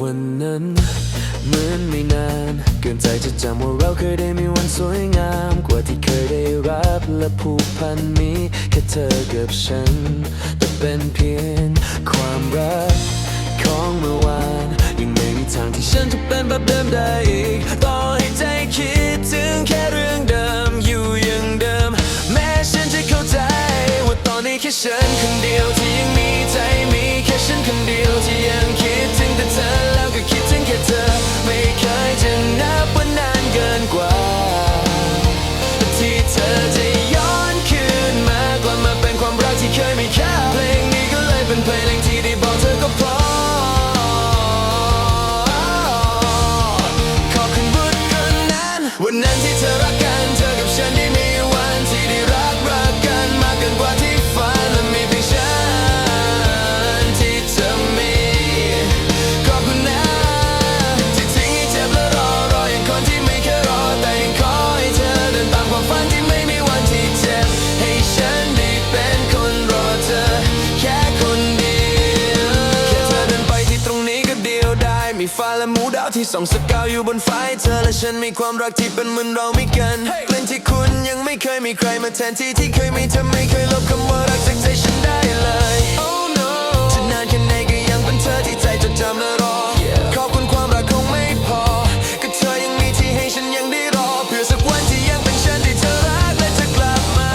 วันนั้นเหมือนไม่นาน เกินใจจะจำว่าเราเคยได้มีวันสวยงาม กว่าที่เคยได้รับและผูกพันมีแค่เธอกับฉัน แต่เป็นเพียงความรักของเมื่อวาน ยังไม่มีทางที่ฉันจะเป็นแบบเดิมได้อีกต่อ ยเป็นเพลงที่ได้บอกเธอก็พอขอบคุณบุญคนนั้น วันนั้นที่เธอรักาวที่ส่องสกาวอยู่บนฟ้าให้เธอและฉันมีความรักที่เป็นเหมือนเราไม่กันเล่นที่คุณยังไม่เคยมีใครมาแทนที่ที่เคยมีเธอไม่เคยลบคำว่ารักจากใจฉันได้เลย Oh no จะนานแค่ไหนก็ยังเป็นเธอที่ใจจดจำและรอ ขอบคุณความรักคงไม่พอ ก็เธอยังมีที่ให้ฉันยังได้รอ เพื่อสักวันที่ยังเป็นฉันที่เธอรักและจะกลับมา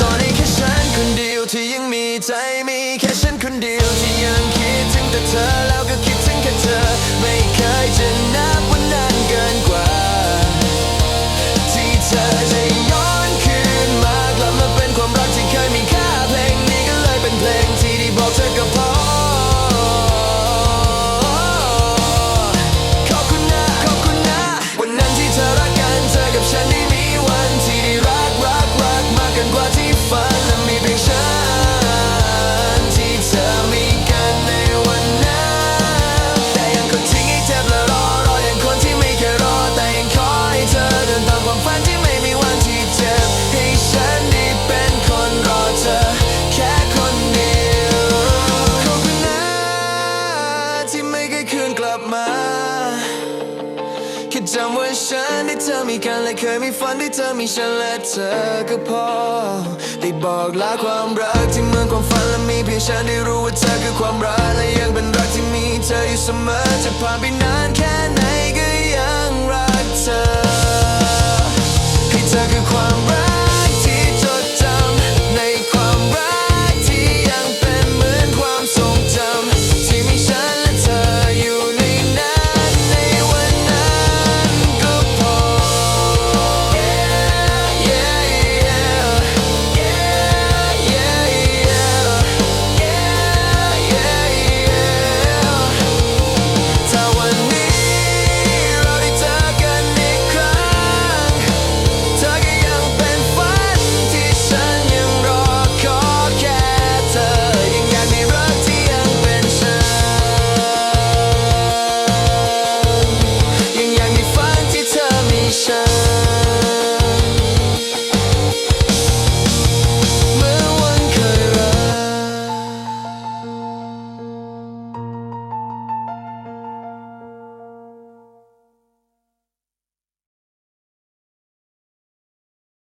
ตอนนี้แค่ฉันคนเดียวที่ยังมีใจมีแค่ฉันคนเดียวที่ยังคิดถึงแต่เธอ จำวันฉันที่เธอมีกันและเคยมีฝันที่เธอมีฉันและเธอก็พอ ได้บอกลาความรักที่เมืองความฝันและมีเพียงฉันได้รู้ว่าเธอคือความรักและยังเป็นรักที่มีเธออยู่เสมอจะผ่านไปนานแค่ไหนก็ยังรักเธอ ให้เธอคือความรัก